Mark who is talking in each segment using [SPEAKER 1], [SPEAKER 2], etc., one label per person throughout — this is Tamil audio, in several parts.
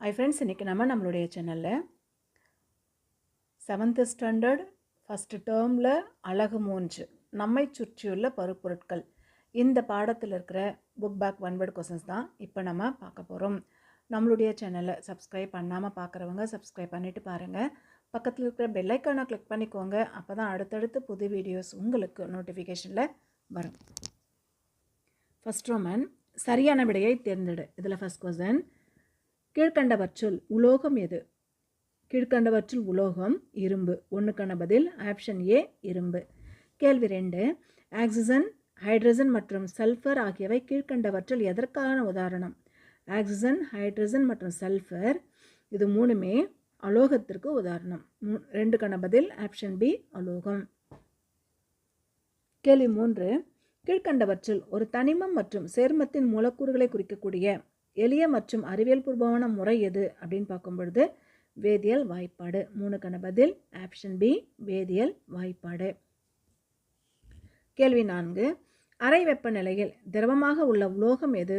[SPEAKER 1] ஐ ஃப்ரெண்ட்ஸ் இன்றைக்கி நம்ம நம்மளுடைய சேனலில் செவன்த்து ஸ்டாண்டர்ட் ஃபஸ்ட்டு டேர்மில் அழகு மூன்று நம்மை சுற்றியுள்ள பருப்பொருட்கள். இந்த பாடத்தில் இருக்கிற புக் பேக் ஒன்வேர்ட் கொஸ்டின்ஸ் தான் இப்போ நம்ம பார்க்க போகிறோம் நம்மளுடைய சேனலை சப்ஸ்கிரைப் பண்ணாமல் பார்க்குறவங்க சப்ஸ்கிரைப் பண்ணிவிட்டு பாருங்கள் பக்கத்தில் இருக்கிற பெல்லைக்கானை கிளிக் பண்ணிக்கோங்க. அப்போ தான் அடுத்தடுத்து புது வீடியோஸ் உங்களுக்கு நோட்டிஃபிகேஷனில் வரும். ஃபஸ்ட் ரோமன் சரியான விடையை தேர்ந்தெடு. இதில் ஃபஸ்ட் கொஸ்டின் கீழ்கண்டவற்றுள் உலோகம் எது? கீழ்கண்டவற்றுள் உலோகம் இரும்பு. ஒன்றுக்கான பதில் ஆப்ஷன் ஏ இரும்பு. கேள்வி ரெண்டு. ஆக்சிஜன் ஹைட்ரஜன் மற்றும் சல்ஃபர் ஆகியவை கீழ்கண்டவற்றில் எதற்கான உதாரணம்? ஆக்சிஜன் ஹைட்ரஜன் மற்றும் சல்ஃபர் இது மூணுமே அலோகத்திற்கு உதாரணம். மூ ரெண்டுக்கான பதில் ஆப்ஷன் பி அலோகம். கேள்வி மூன்று. கீழ்கண்டவற்றில் ஒரு தனிமம் மற்றும் சேர்மத்தின் மூலக்கூறுகளை குறிக்கக்கூடிய எளிய மற்றும் அறிவியல் பூர்வமான முறை எது அப்படின்னு பார்க்கும் பொழுது வேதியியல் வாய்ப்பாடு. மூணுக்கான பதில் ஆப்ஷன் பி வேதியியல் வாய்ப்பாடு. கேள்வி நான்கு. அறை வெப்பநிலையில் திரவமாக உள்ள உலோகம் எது?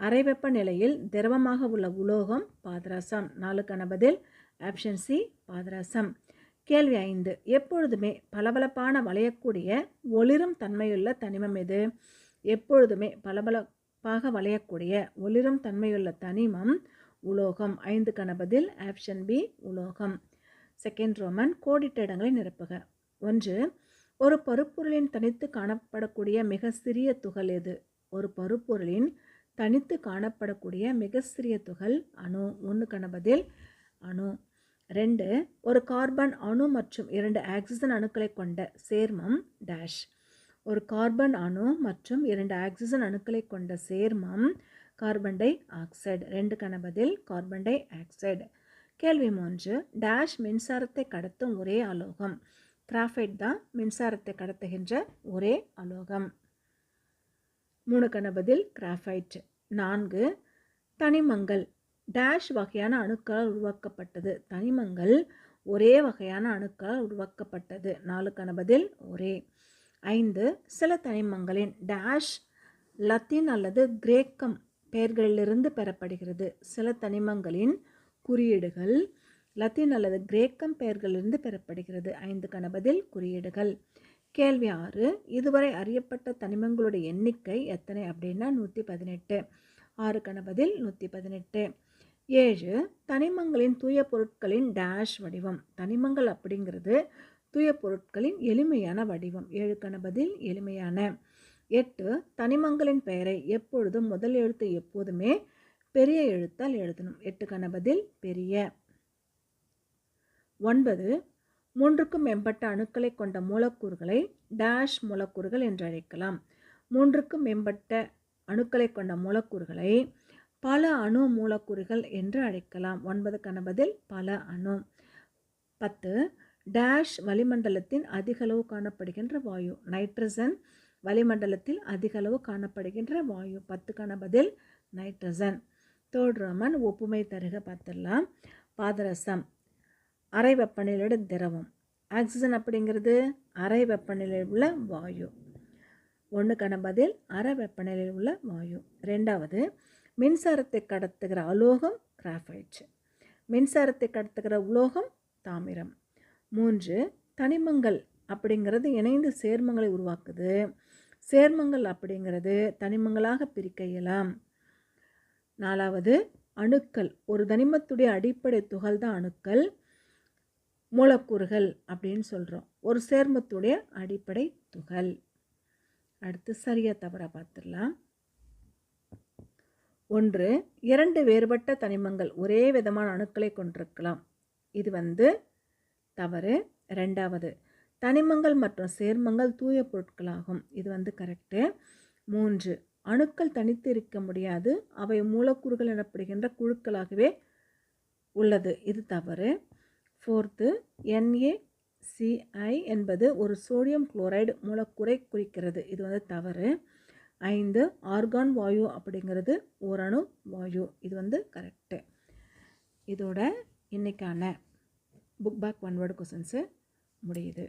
[SPEAKER 1] அறை வெப்பநிலையில் திரவமாக உள்ள உலோகம் பாதரசம். நாலுக்கான பதில் ஆப்ஷன் சி பாதரசம். கேள்வி ஐந்து. எப்பொழுதுமே பளபளப்பான வளையக்கூடிய ஒளிரும் தன்மையுள்ள தனிமம் எது? எப்பொழுதுமே பளபள பளபளப்பாக வளையக்கூடிய ஒளிரும் தன்மையுள்ள தனிமம் உலோகம். ஐந்து கணபதில் ஆப்ஷன் பி உலோகம். செகண்ட் ரோமன் கோடிட்ட இடங்களை நிரப்புக. ஒன்று ஒரு பருப்பொருளின் தனித்து காணப்படக்கூடிய மிக சிறிய துகள் எது? ஒரு பருப்பொருளின் தனித்து காணப்படக்கூடிய மிக சிறிய துகள் அணு. ஒன்று கணபதில் அணு. ரெண்டு ஒரு கார்பன் அணு மற்றும் இரண்டு ஆக்சிஜன் அணுக்களை கொண்ட சேர்மம் டேஷ். ஒரு கார்பன் அணு மற்றும் இரண்டு ஆக்சிஜன் அணுக்களை கொண்ட சேர்மம் கார்பன் டை ஆக்சைடு. ரெண்டு கணபதில் கார்பன் டை ஆக்சைடு. கேள்வி மூன்று. டேஷ் மின்சாரத்தை கடத்தும் ஒரே அலோகம். கிராஃபைட் தான் மின்சாரத்தை கடத்துகின்ற ஒரே அலோகம். மூணு கணபதில் கிராஃபைட் நான்கு. தனிமங்கள். டேஷ் வகையான அணுக்களால் உருவாக்கப்பட்டது. தனிமங்கள் ஒரே வகையான அணுக்களால் உருவாக்கப்பட்டது. நாலு கணபதில் ஒரே. ஐந்து சில தனிமங்களின் டேஷ் லத்தீன் அல்லது கிரேக்கம் பெயர்களிலிருந்து பெறப்படுகிறது. சில தனிமங்களின் குறியீடுகள் லத்தீன் அல்லது கிரேக்கம் பெயர்களிலிருந்து பெறப்படுகிறது. ஐந்து கணபதில் குறியீடுகள். கேள்வி ஆறு இதுவரை அறியப்பட்ட தனிமங்களுடைய எண்ணிக்கை எத்தனை அப்படின்னா நூற்றி பதினெட்டு. ஆறு கணபதில் நூற்றி பதினெட்டு. ஏழு தனிமங்களின் தூய பொருட்களின் டேஷ் வடிவம். தனிமங்கள் அப்படிங்கிறது தூய பொருட்களின் எளிமையான வடிவம். ஏழு கணபதில் எளிமையான. எட்டு தனிமங்களின் பெயரை எப்பொழுதும் முதல் எழுத்து எப்போதுமே பெரிய எழுத்தால் எழுதணும். எட்டு கணபதில் பெரிய. ஒன்பது மூன்றுக்கும் மேம்பட்ட அணுக்களை கொண்ட மூலக்கூறுகளை டேஷ் மூலக்கூறுகள் என்று அழைக்கலாம். மூன்றுக்கும் மேம்பட்ட அணுக்களை கொண்ட மூலக்கூறுகளை பல அணு மூலக்கூறுகள் என்று அழைக்கலாம். ஒன்பது கணபதில் பல அணு. பத்து டேஷ் வளிமண்டலத்தின் அதிகளவு காணப்படுகின்ற வாயு. நைட்ரஜன் வளிமண்டலத்தில் அதிகளவு காணப்படுகின்ற வாயு. பத்து பதில் நைட்ரஜன். தேர்ட் ரோமன் ஒப்புமை தருக பார்த்துடலாம். பாதரசம் அறை வெப்பநிலையோட திரவம். ஆக்சிஜன் அப்படிங்கிறது அறை வெப்பநிலையில் உள்ள வாயு. ஒன்று கணபதில் அறை வெப்பநிலையில் உள்ள வாயு. ரெண்டாவது மின்சாரத்தை கடத்துகிற அலோகம் கிராஃபைட் மின்சாரத்தை கடத்துகிற உலோகம் தாமிரம். மூன்று தனிமங்கள் அப்படிங்கிறது இணைந்து சேர்மங்களை உருவாக்குது. சேர்மங்கள் அப்படிங்கிறது தனிமங்களாக பிரிக்க இயலாம். நாலாவது அணுக்கள். ஒரு தனிமத்துடைய அடிப்படை துகள் தான் அணுக்கள். மூலக்கூறுகள் அப்படின்னு சொல்கிறோம் ஒரு சேர்மத்துடைய அடிப்படை துகள். அடுத்து சரியாக தவறாக பார்த்துடலாம். ஒன்று இரண்டு வேறுபட்ட தனிமங்கள். ஒரே விதமான அணுக்களை கொண்டிருக்கலாம். இது வந்து தவறு. ரெண்டாவது தனிமங்கள் மற்றும் சேர்மங்கள் தூய பொருட்களாகும். இது வந்து கரெக்டு மூன்று அணுக்கள் தனித்து இருக்க முடியாது. அவை மூலக்கூறுகள் எனப்படுகின்ற குழுக்களாகவே உள்ளது. இது தவறு. ஃபோர்த்து என்ஏசிஐ என்பது ஒரு சோடியம் குளோரைடு மூலக்கூறை குறிக்கிறது. இது வந்து தவறு. ஐந்து ஆர்கான் வாயு அப்படிங்கிறது ஓரணு வாயு. இது வந்து கரெக்டு இதோட இன்றைக்கான book back one word questions முடியுது.